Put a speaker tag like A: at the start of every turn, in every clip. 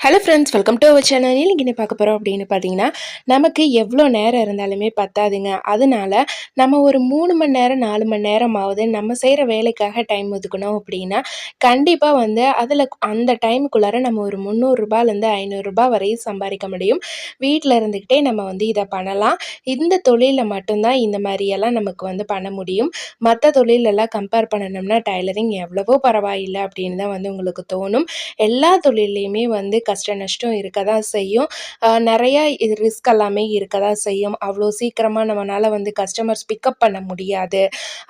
A: Hello friends welcome to our channel இங்கே பார்க்க போகிறோம் அப்படின்னு பார்த்தீங்கன்னா நமக்கு எவ்வளோ நேரம் இருந்தாலுமே பத்தாதுங்க. அதனால நம்ம ஒரு மூணு மணி நேரம் நாலு மணி நேரமாவது நம்ம செய்கிற வேலைக்காக டைம் ஒதுக்கணும் அப்படின்னா கண்டிப்பாக வந்து அதில் அந்த டைமுக்குள்ளார நம்ம ஒரு முந்நூறுரூபாலேருந்து ஐநூறுரூபா வரையும் சம்பாதிக்க முடியும். வீட்டில் இருந்துக்கிட்டே நம்ம வந்து இதை பண்ணலாம். இந்த தொழிலில் மட்டும்தான் இந்த மாதிரியெல்லாம் நமக்கு வந்து பண்ண முடியும். மற்ற தொழிலெல்லாம் கம்பேர் பண்ணணும்னா டைலரிங் எவ்வளவோ பரவாயில்லை அப்படின்னு தான் வந்து உங்களுக்கு தோணும். எல்லா தொழில்லையுமே வந்து கஷ்ட நஷ்டம் இருக்க தான் செய்யும் நிறையா இது ரிஸ்க் எல்லாமே இருக்க தான் செய்யும். அவ்வளோ சீக்கிரமாக நம்மளால் வந்து கஸ்டமர்ஸ் பிக்கப் பண்ண முடியாது.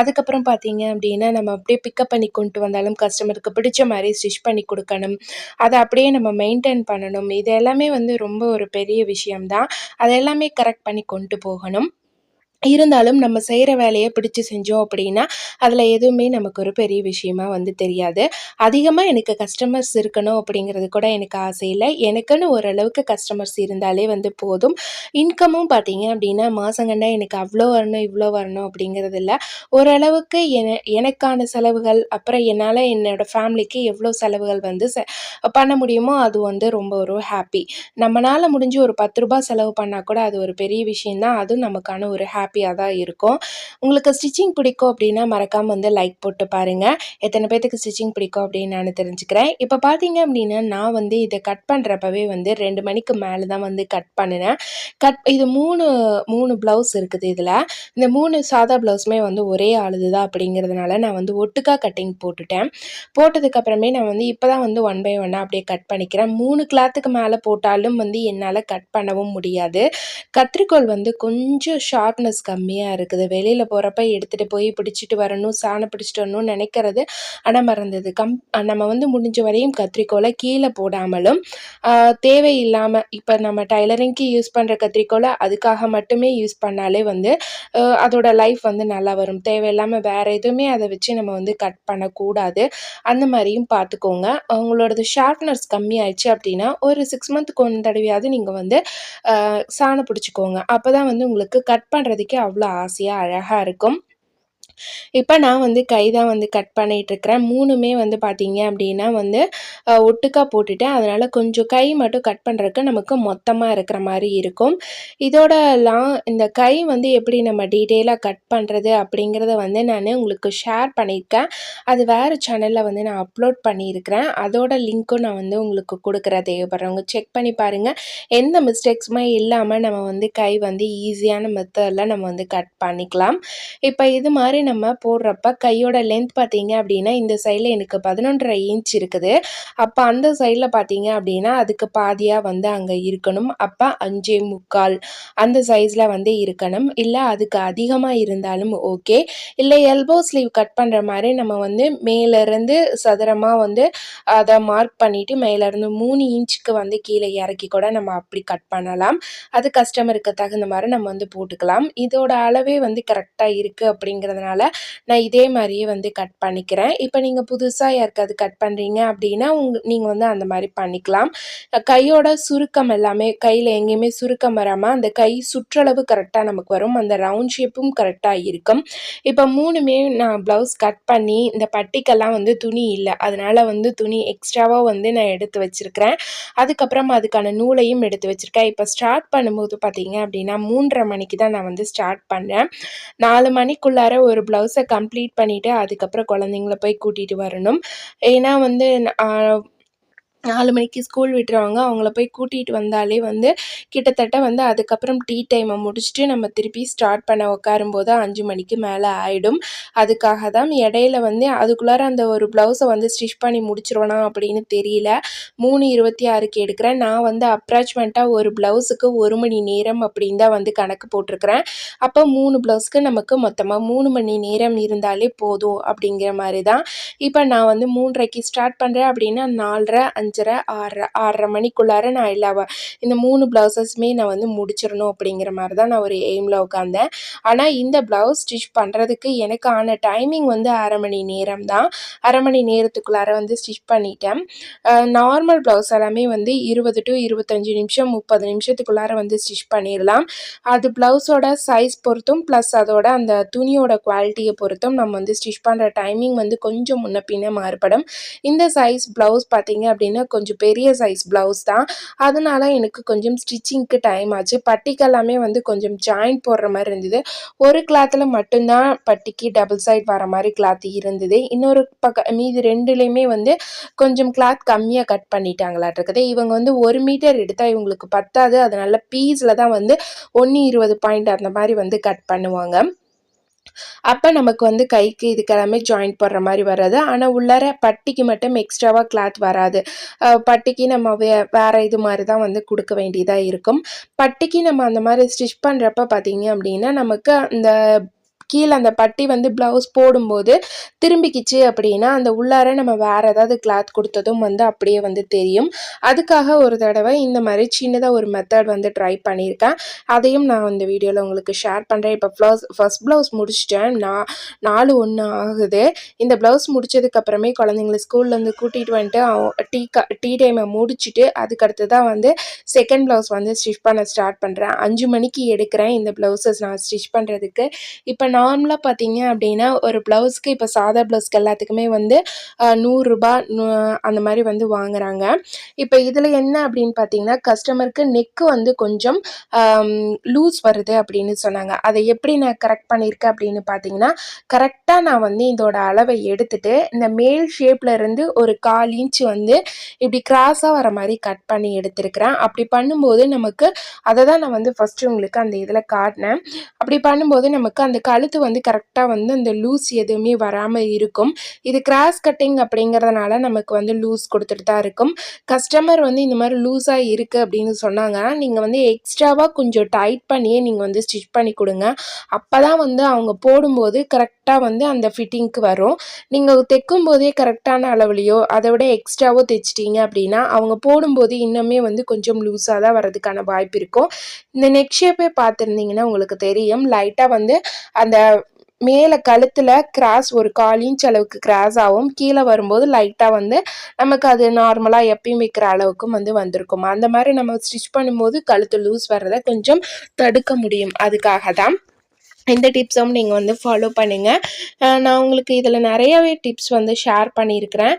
A: அதுக்கப்புறம் பார்த்தீங்க அப்படின்னா நம்ம அப்படியே பிக்கப் பண்ணி கொண்டு வந்தாலும் கஸ்டமருக்கு பிடிச்ச மாதிரி ஸ்டிச் பண்ணி கொடுக்கணும். அதை அப்படியே நம்ம மெயின்டைன் பண்ணணும். இது எல்லாமே வந்து ரொம்ப ஒரு பெரிய விஷயம்தான். அதை எல்லாமே கரெக்ட் பண்ணி கொண்டு போகணும். இருந்தாலும் நம்ம செய்கிற வேலையை பிடிச்சி செஞ்சோம் அப்படின்னா அதில் எதுவுமே நமக்கு ஒரு பெரிய விஷயமா வந்து தெரியாது. அதிகமாக எனக்கு கஸ்டமர்ஸ் இருக்கணும் அப்படிங்கிறது கூட எனக்கு ஆசை இல்லை. எனக்குன்னு ஓரளவுக்கு கஸ்டமர்ஸ் இருந்தாலே வந்து போதும். இன்கமும் பார்த்தீங்க அப்படின்னா மாதங்கண்டா எனக்கு அவ்வளோ வரணும் இவ்வளோ வரணும் அப்படிங்கிறது இல்லை. ஓரளவுக்கு என எனக்கான செலவுகள் அப்புறம் என்னால் என்னோடய ஃபேமிலிக்கு எவ்வளோ செலவுகள் வந்து பண்ண முடியுமோ அது வந்து ரொம்ப ஒரு ஹாப்பி நம்மளால் முடிஞ்சு ஒரு பத்து ரூபாய் செலவு பண்ணால் கூட அது ஒரு பெரிய விஷயந்தான் அதுவும் நமக்கான ஒரு ஹாப்பி ஹாப்பியாக தான் இருக்கும். உங்களுக்கு ஸ்டிச்சிங் பிடிக்கும் அப்படின்னா மறக்காமல் வந்து லைக் போட்டு பாருங்கள் எத்தனை பேர்த்துக்கு ஸ்டிச்சிங் பிடிக்கும் அப்படின்னு நான் தெரிஞ்சுக்கிறேன். இப்போ பார்த்தீங்க அப்படின்னா நான் வந்து இதை கட் பண்ணுறப்பவே வந்து ரெண்டு மணிக்கு மேலே தான் வந்து கட் பண்ணினேன். கட் இது மூணு மூணு ப்ளவுஸ் இருக்குது இதில். இந்த மூணு சாதா ப்ளவுஸுமே வந்து ஒரே ஆளுது தான் அப்படிங்கிறதுனால நான் வந்து ஒட்டுக்கா கட்டிங் போட்டுட்டேன். போட்டதுக்கப்புறமே நான் வந்து இப்போ தான் வந்து ஒன் பை ஒன்னாக அப்படியே கட் பண்ணிக்கிறேன். மூணு கிளாத்துக்கு மேலே போட்டாலும் வந்து என்னால் கட் பண்ணவும் முடியாது. கத்திரிக்கோள் வந்து கொஞ்சம் ஷார்ப்னஸ் கம்மியாக இருக்குது. வெளியில் போகிறப்ப எடுத்துகிட்டு போய் பிடிச்சிட்டு வரணும் சாணம் பிடிச்சிட்டு வரணும்னு நினைக்கிறது ஆனால் மறந்தது. கம் நம்ம வந்து முடிஞ்ச வரையும் கத்திரிக்கோலை கீழே போடாமலும் தேவையில்லாமல் இப்போ நம்ம டைலரிங்க்கு யூஸ் பண்ணுற கத்திரிக்கோலை அதுக்காக மட்டுமே யூஸ் பண்ணாலே வந்து அதோட லைஃப் வந்து நல்லா வரும். தேவையில்லாமல் வேறு எதுவுமே அதை வச்சு நம்ம வந்து கட் பண்ணக்கூடாது. அந்த மாதிரியும் பார்த்துக்கோங்க. அவங்களோடது ஷார்ப்னர்ஸ் கம்மியாயிடுச்சு அப்படின்னா ஒரு சிக்ஸ் மந்த்துக்கு ஒன் தடவையாவது நீங்கள் வந்து சாணம் பிடிச்சிக்கோங்க. அப்போ தான் வந்து உங்களுக்கு கட் அவ்வளோ ஆசையாக அழகாக இருக்கும். இப்போ நான் வந்து கை தான் வந்து கட் பண்ணிகிட்ருக்கிறேன் மூணுமே வந்து பார்த்திங்க அப்படின்னா வந்து ஒட்டுக்கா போட்டுட்டேன். அதனால் கொஞ்சம் கை மட்டும் கட் பண்ணுறதுக்கு நமக்கு மொத்தமாக இருக்கிற மாதிரி இருக்கும். இதோட இந்த கை வந்து எப்படி நம்ம டீட்டெயிலாக கட் பண்ணுறது அப்படிங்கிறத வந்து நான் உங்களுக்கு ஷேர் பண்ணியிருக்கேன். அது வேறு சேனலில் வந்து நான் அப்லோட் பண்ணியிருக்கிறேன். அதோட லிங்க்கும் நான் வந்து உங்களுக்கு கொடுக்குற தேவைப்படுறவங்க செக் பண்ணி பாருங்கள் எந்த மிஸ்டேக்ஸுமே இல்லாமல் நம்ம வந்து கை வந்து ஈஸியான மெத்தடில் நம்ம வந்து கட் பண்ணிக்கலாம். இப்போ இது மாதிரி நம்ம போடுறப்ப கையோட லென்த் பார்த்தீங்க அப்படின்னா இந்த சைடில் எனக்கு பதினொன்றரை இன்ச் இருக்குது. அப்போ அந்த சைடில் பார்த்தீங்க அப்படின்னா அதுக்கு பாதியாக வந்து அங்கே இருக்கணும். அப்போ அஞ்சே முக்கால் அந்த சைஸில் வந்து இருக்கணும். இல்லை அதுக்கு அதிகமாக இருந்தாலும் ஓகே இல்லை எல்போ ஸ்லீவ் கட் பண்ணுற மாதிரி நம்ம வந்து மேலேருந்து சதுரமாக வந்து அதை மார்க் பண்ணிவிட்டு மேலேருந்து மூணு இன்ச்சுக்கு வந்து கீழே இறக்கி கூட நம்ம அப்படி கட் பண்ணலாம். அது கஸ்டமருக்கு தகுந்த மாதிரி நம்ம வந்து போட்டுக்கலாம். இதோட அளவே வந்து கரெக்டாக இருக்குது அப்படிங்கிறதுனால நான் இதே மாதிரியே வந்து கட் பண்ணிக்கிறேன். இப்போ நீங்கள் புதுசாக யாருக்காவது கட் பண்ணுறீங்க அப்படின்னா உங் நீங்கள் வந்து அந்த மாதிரி பண்ணிக்கலாம். கையோட சுருக்கம் எல்லாமே கையில் எங்கேயுமே சுருக்கம் வராமல் அந்த கை சுற்றளவு கரெக்டாக நமக்கு வரும். அந்த ரவுண்ட் ஷேப்பும் கரெக்டாக இருக்கும். இப்போ மூணுமே நான் ப்ளவுஸ் கட் பண்ணி இந்த பட்டிக்கெல்லாம் வந்து துணி இல்லை. அதனால் வந்து துணி எக்ஸ்ட்ராவாக வந்து நான் எடுத்து வச்சுருக்கிறேன். அதுக்கப்புறம் அதுக்கான நூலையும் எடுத்து வச்சுருக்கேன். இப்போ ஸ்டார்ட் பண்ணும்போது பார்த்தீங்க அப்படின்னா மூன்றரை மணிக்கு தான் நான் வந்து ஸ்டார்ட் பண்ணேன். நாலு மணிக்குள்ளார ஒரு ப்ளவுஸை கம்ப்ளீட் பண்ணிவிட்டு அதுக்கப்புறம் குழந்தைங்கள போய் கூட்டிகிட்டு வரணும். ஏன்னா வந்து நாலு மணிக்கு ஸ்கூல் விட்டுருவாங்க. அவங்கள போய் கூட்டிகிட்டு வந்தாலே வந்து கிட்டத்தட்ட வந்து அதுக்கப்புறம் டீ டைமை முடிச்சுட்டு நம்ம திருப்பி ஸ்டார்ட் பண்ண உட்காரும்போது அஞ்சு மணிக்கு மேலே ஆகிடும் அதுக்காக தான் இடையில வந்து அதுக்குள்ளார அந்த ஒரு ப்ளவுஸை வந்து ஸ்டிச் பண்ணி முடிச்சிருவனா அப்படின்னு தெரியல. மூணு இருபத்தி ஆறுக்கு எடுக்கிறேன். நான் வந்து அப்ராச்மெண்ட்டாக ஒரு ப்ளவுஸுக்கு ஒரு மணி நேரம் அப்படின்னு தான் வந்து கணக்கு போட்டிருக்கிறேன். அப்போ மூணு ப்ளவுஸ்க்கு நமக்கு மொத்தமாக மூணு மணி நேரம் இருந்தாலே போதும் அப்படிங்கிற மாதிரி தான். இப்போ நான் வந்து மூன்றரைக்கு ஸ்டார்ட் பண்ணுறேன் அப்படின்னா நாலரை அஞ்சு அஞ்சரை ஆறரை ஆறரை மணிக்குள்ளார நான் எல்லா இந்த மூணு ப்ளவுசஸுமே நான் வந்து முடிச்சிடணும் அப்படிங்கிற மாதிரி தான் நான் ஒரு எய்மில் உட்காந்தேன் ஆனால் இந்த ப்ளவுஸ் ஸ்டிச் பண்ணுறதுக்கு எனக்கு ஆன டைமிங் வந்து அரை மணி நேரம் தான் அரை மணி நேரத்துக்குள்ளார வந்து ஸ்டிச் பண்ணிட்டேன். நார்மல் ப்ளவுஸ் எல்லாமே வந்து இருபது டு இருபத்தஞ்சி நிமிஷம் முப்பது நிமிஷத்துக்குள்ளார வந்து ஸ்டிச் பண்ணிடலாம். அது ப்ளவுஸோட சைஸ் பொறுத்தும் ப்ளஸ் அதோட அந்த துணியோட குவாலிட்டியை பொறுத்தும் நம்ம வந்து ஸ்டிச் பண்ணுற டைமிங் வந்து கொஞ்சம் முன்ன பின்ன மாறுபடும். இந்த சைஸ் ப்ளவுஸ் பார்த்தீங்க அப்படின்னா கொஞ்சம் பெரிய சைஸ் ப்ளவுஸ் தான். அதனால எனக்கு கொஞ்சம் ஸ்டிச்சிங்க்கு டைம் ஆச்சு. பட்டிக்கெல்லாமே வந்து கொஞ்சம் ஜாயின் போடுற மாதிரி இருந்தது. ஒரு கிளாத்தில் மட்டும்தான் பட்டிக்கு டபுள் சைட் வர மாதிரி கிளாத் இருந்தது. இன்னொரு பக்கம் மீதி ரெண்டுலேயுமே வந்து கொஞ்சம் கிளாத் கம்மியாக கட் பண்ணிட்டாங்களாட்டிருக்குது. இவங்க வந்து ஒரு மீட்டர் எடுத்தால் இவங்களுக்கு பத்தாது. அதனால பீஸில் தான் வந்து ஒன்று இருபது பாயிண்ட் அந்த மாதிரி வந்து கட் பண்ணுவாங்க. அப்போ நமக்கு வந்து கைக்கு இதுக்கெல்லாமே ஜாயிண்ட் போடுற மாதிரி வராது. ஆனால் உள்ளார பட்டிக்கு மட்டும் எக்ஸ்ட்ராவாக கிளாத் வராது. பட்டிக்கு நம்ம வே வேறு இது மாதிரி தான் வந்து கொடுக்க வேண்டியதாக இருக்கும். பட்டிக்கு நம்ம அந்த மாதிரி ஸ்டிச் பண்ணுறப்ப பார்த்தீங்க அப்படின்னா நமக்கு அந்த கீழே அந்த பட்டி வந்து ப்ளவுஸ் போடும்போது திரும்பிக்கிச்சு அப்படின்னா அந்த உள்ளார நம்ம வேறு ஏதாவது கிளாத் கொடுத்ததும் வந்து அப்படியே வந்து தெரியும். அதுக்காக ஒரு தடவை இந்த மாதிரி சின்னதாக ஒரு மெத்தட் வந்து ட்ரை பண்ணியிருக்கேன். அதையும் நான் இந்த வீடியோவில் உங்களுக்கு ஷேர் பண்ணுறேன் இப்போ ப்ளவுஸ் ஃபஸ்ட் ப்ளவுஸ் முடிச்சிட்டேன். நான் நாலு ஒன்று ஆகுது. இந்த ப்ளவுஸ் முடித்ததுக்கப்புறமே குழந்தைங்கள ஸ்கூல்லேருந்து கூட்டிகிட்டு வந்துட்டு டீ க டீ டைமை முடிச்சுட்டு அதுக்கடுத்து தான் வந்து செகண்ட் ப்ளவுஸ் வந்து ஸ்டிச் பண்ண ஸ்டார்ட் பண்ணுறேன் அஞ்சு மணிக்கு எடுக்கிறேன் இந்த ப்ளவுஸஸ் நான் ஸ்டிச் பண்ணுறதுக்கு இப்போ நார்மலாக பார்த்தீங்க அப்படின்னா ஒரு ப்ளவுஸ்க்கு இப்போ சாதா ப்ளவுஸ்க்கு எல்லாத்துக்குமே வந்து நூறுரூபா அந்த மாதிரி வந்து வாங்குறாங்க. இப்போ இதில் என்ன அப்படின்னு பார்த்தீங்கன்னா கஸ்டமருக்கு நெக்கு வந்து கொஞ்சம் லூஸ் வருது அப்படின்னு சொன்னாங்க. அதை எப்படி நான் கரெக்ட் பண்ணியிருக்கேன் அப்படின்னு பார்த்தீங்கன்னா கரெக்டாக நான் வந்து இதோட அளவை எடுத்துட்டு இந்த மேல் ஷேப்பில் இருந்து ஒரு கால் இன்ச் வந்து இப்படி கிராஸாக வர மாதிரி கட் பண்ணி எடுத்திருக்கிறேன். அப்படி பண்ணும்போது நமக்கு அதை தான் நான் வந்து ஃபஸ்ட்டு உங்களுக்கு அந்த இதில் காட்டினேன். அப்படி பண்ணும்போது நமக்கு அந்த கழு கழுத்து வந்து கரெக்டாக வந்து அந்த லூஸ் எதுவுமே வராமல் இருக்கும். இது கிராஸ் கட்டிங் அப்படிங்கிறதுனால நமக்கு வந்து லூஸ் கொடுத்துட்டு தான் இருக்கும். கஸ்டமர் வந்து இந்த மாதிரி லூஸாக இருக்குது அப்படின்னு சொன்னாங்கன்னா நீங்கள் வந்து எக்ஸ்ட்ராவாக கொஞ்சம் டைட் பண்ணியே நீங்கள் வந்து ஸ்டிச் பண்ணி கொடுங்க. அப்போ தான் வந்து அவங்க போடும்போது கரெக்டாக வந்து அந்த ஃபிட்டிங்க்கு வரும். நீங்கள் தைக்கும் போதே கரெக்டான அளவுலையோ அதை விட எக்ஸ்ட்ராவோ தைச்சிட்டிங்க அப்படின்னா அவங்க போடும்போது இன்னுமே வந்து கொஞ்சம் லூஸாக தான் வரதுக்கான வாய்ப்பு இருக்கும். இந்த நெக் ஷேப்பே பார்த்துருந்தீங்கன்னா உங்களுக்கு தெரியும். லைட்டாக வந்து அந்த மேலே கழுத்தில் கிராஸ் ஒரு கால் இன்ச் அளவுக்கு கிராஸ் ஆகும். கீழே வரும்போது லைட்டாக வந்து நமக்கு அது நார்மலாக எப்பயும் வைக்கிற அளவுக்கும் வந்து வந்திருக்கும். அந்த மாதிரி நம்ம ஸ்டிச் பண்ணும்போது கழுத்து லூஸ் வர்றதை கொஞ்சம் தடுக்க முடியும். அதுக்காக தான் இந்த டிப்ஸும் நீங்கள் வந்து ஃபாலோ பண்ணுங்கள் நான் உங்களுக்கு இதில் நிறையாவே டிப்ஸ் வந்து ஷேர் பண்ணியிருக்கிறேன்.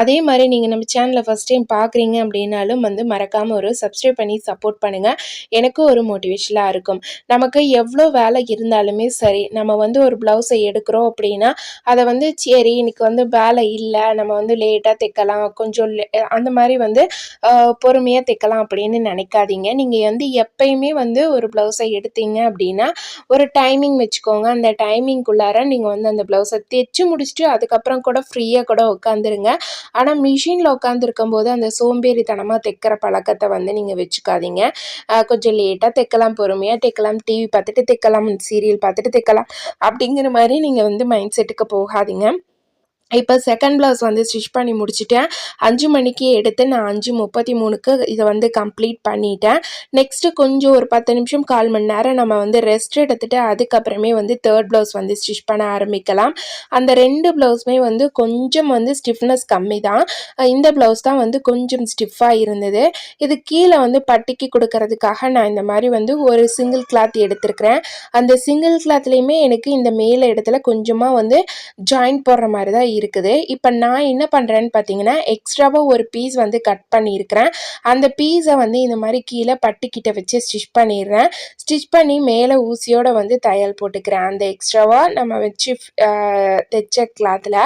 A: அதே மாதிரி நீங்கள் நம்ம சேனலில் ஃபஸ்ட் டைம் பார்க்குறீங்க அப்படின்னாலும் வந்து மறக்காமல் ஒரு சப்ஸ்கிரைப் பண்ணி சப்போர்ட் பண்ணுங்கள் எனக்கும் ஒரு மோட்டிவேஷனாக இருக்கும். நமக்கு எவ்வளோ வேலை இருந்தாலுமே சரி நம்ம வந்து ஒரு ப்ளவுஸை எடுக்கிறோம் அப்படின்னா அதை வந்து சரி இன்னைக்கு வந்து வேலை இல்லை நம்ம வந்து லேட்டாக தைக்கலாம் கொஞ்சம் அந்த மாதிரி வந்து பொறுமையாக தைக்கலாம் அப்படின்னு நினைக்காதீங்க. நீங்கள் வந்து எப்பயுமே வந்து ஒரு ப்ளவுஸை எடுத்தீங்க அப்படின்னா ஒரு டைம் டைமிங் வச்சுக்கோங்க. அந்த டைமிங்குள்ளார நீங்கள் வந்து அந்த ப்ளவுஸை தைச்சு முடிச்சுட்டு அதுக்கப்புறம் கூட ஃப்ரீயாக கூட உட்காந்துருங்க ஆனால் மிஷினில் உட்காந்துருக்கும் போது அந்த சோம்பேறித்தனமாக தைக்கிற பழக்கத்தை வந்து நீங்கள் வச்சுக்காதீங்க. கொஞ்சம் லேட்டாக தைக்கலாம் பொறுமையாக தைக்கலாம் டிவி பார்த்துட்டு தைக்கலாம் சீரியல் பார்த்துட்டு தைக்கலாம். அப்படிங்கிற மாதிரி நீங்கள் வந்து மைண்ட் செட்டுக்கு போகாதீங்க. இப்போ செகண்ட் ப்ளவுஸ் வந்து ஸ்டிச் பண்ணி முடிச்சுட்டேன். அஞ்சு மணிக்கு எடுத்து நான் அஞ்சு முப்பத்தி மூணுக்கு இதை வந்து கம்ப்ளீட் பண்ணிட்டேன். நெக்ஸ்ட்டு கொஞ்சம் ஒரு பத்து நிமிஷம் கால் மணி நேரம் நம்ம வந்து ரெஸ்ட் எடுத்துகிட்டு அதுக்கப்புறமே வந்து தேர்ட் ப்ளவுஸ் வந்து ஸ்டிச் பண்ண ஆரம்பிக்கலாம். அந்த ரெண்டு ப்ளவுஸுமே வந்து கொஞ்சம் வந்து ஸ்டிஃப்னஸ் கம்மி தான் இந்த ப்ளவுஸ் தான் வந்து கொஞ்சம் ஸ்டிஃபாக இருந்தது. இது கீழே வந்து பட்டிக்கு கொடுக்கறதுக்காக நான் இந்த மாதிரி வந்து ஒரு சிங்கிள் கிளாத் எடுத்திருக்கிறேன். அந்த சிங்கிள் கிளாத்லேயுமே எனக்கு இந்த மேலே இடத்துல கொஞ்சமாக வந்து ஜாயின் போடுற மாதிரி தான் இருக்குது. இப்போ நான் என்ன பண்ணுறேன்னு பார்த்தீங்கன்னா எக்ஸ்ட்ராவாக ஒரு பீஸ் வந்து கட் பண்ணியிருக்கிறேன். அந்த பீஸை வந்து இந்த மாதிரி கீழே பட்டுக்கிட்ட வச்சு ஸ்டிச் பண்ணிடுறேன். ஸ்டிச் பண்ணி மேலே ஊசியோடு வந்து தையல் போட்டுக்கிறேன். அந்த எக்ஸ்ட்ராவாக நம்ம வச்சு தைச்ச கிளாத்தில்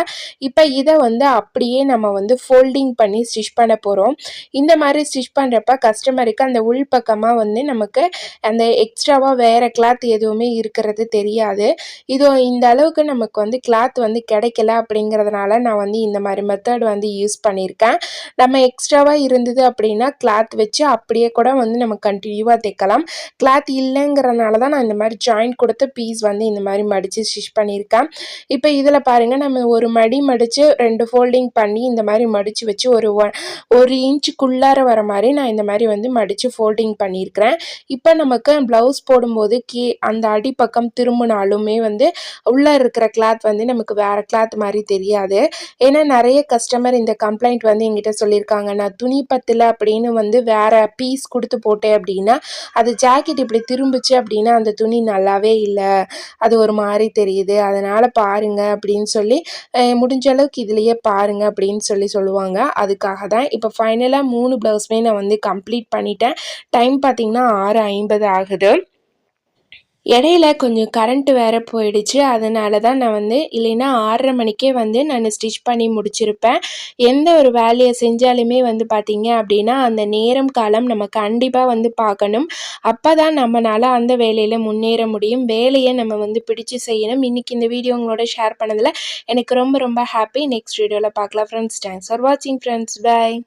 A: இப்போ இதை வந்து அப்படியே நம்ம வந்து ஃபோல்டிங் பண்ணி ஸ்டிச் பண்ண போகிறோம் இந்த மாதிரி ஸ்டிச் பண்ணுறப்ப கஸ்டமருக்கு அந்த உள் பக்கமாக வந்து நமக்கு அந்த எக்ஸ்ட்ராவாக வேறு கிளாத் எதுவுமே இருக்கிறது தெரியாது. இதோ இந்த அளவுக்கு நமக்கு வந்து கிளாத் வந்து கிடைக்கல அப்படிங்கிற அப்படிங்கிறதுனால நான் வந்து இந்த மாதிரி மெத்தட் வந்து யூஸ் பண்ணியிருக்கேன். நம்ம எக்ஸ்ட்ராவாக இருந்தது அப்படின்னா கிளாத் வச்சு அப்படியே கூட வந்து நம்ம கண்டினியூவாக தைக்கலாம். கிளாத் இல்லைங்கிறனால தான் நான் இந்த மாதிரி ஜாயின் கொடுத்து பீஸ் வந்து இந்த மாதிரி மடித்து ஸ்டிச் பண்ணியிருக்கேன். இப்போ இதில் பாருங்கள் நம்ம ஒரு மடி மடித்து ரெண்டு ஃபோல்டிங் பண்ணி இந்த மாதிரி மடித்து வச்சு ஒரு ஒன் ஒரு இன்ச்சுக்குள்ளார வர மாதிரி நான் இந்த மாதிரி வந்து மடித்து ஃபோல்டிங் பண்ணியிருக்கிறேன். இப்போ நமக்கு ப்ளவுஸ் போடும்போது கீ அந்த அடிப்பக்கம் திரும்பினாலுமே வந்து உள்ளே இருக்கிற கிளாத் வந்து நமக்கு வேறு கிளாத் மாதிரி தெரியும். தெரியாது ஏன்னா நிறைய கஸ்டமர் இந்த கம்ப்ளைண்ட் வந்து எங்கிட்ட சொல்லியிருக்காங்க. நான் துணி பத்தில் அப்படின்னு வந்து வேறு பீஸ் கொடுத்து போட்டேன் அப்படின்னா அது ஜாக்கெட் இப்படி திரும்பிச்சு அப்படின்னா அந்த துணி நல்லாவே இல்லை. அது ஒரு மாதிரி தெரியுது. அதனால் பாருங்க அப்படின்னு சொல்லி முடிஞ்ச அளவுக்கு இதுலேயே பாருங்க அப்படின்னு சொல்லி சொல்லுவாங்க. அதுக்காக தான் இப்போ ஃபைனலாக மூணு ப்ளவுஸுமே நான் வந்து கம்ப்ளீட் பண்ணிட்டேன். டைம் பார்த்திங்கன்னா ஆறு ஐம்பது ஆகுது. இடையில கொஞ்சம் கரண்ட்டு வேறு போயிடுச்சு. அதனால தான் நான் வந்து இல்லைன்னா ஆறரை மணிக்கே வந்து நான் ஸ்டிச் பண்ணி முடிச்சிருப்பேன். எந்த ஒரு வேலையை செஞ்சாலுமே வந்து பார்த்திங்க அப்படின்னா அந்த நேரம் காலம் நம்ம கண்டிப்பாக வந்து பார்க்கணும். அப்போ தான் நம்மளால் அந்த வேலையில் முன்னேற முடியும். வேலையை நம்ம வந்து பிடிச்சு செய்யணும். இன்றைக்கி இந்த வீடியோ உங்களோட ஷேர் பண்ணதில் எனக்கு ரொம்ப ரொம்ப ஹாப்பி நெக்ஸ்ட் வீடியோவில் பார்க்கலாம் ஃப்ரெண்ட்ஸ் தேங்க்ஸ் ஃபார் வாட்சிங் ஃப்ரெண்ட்ஸ் பாய்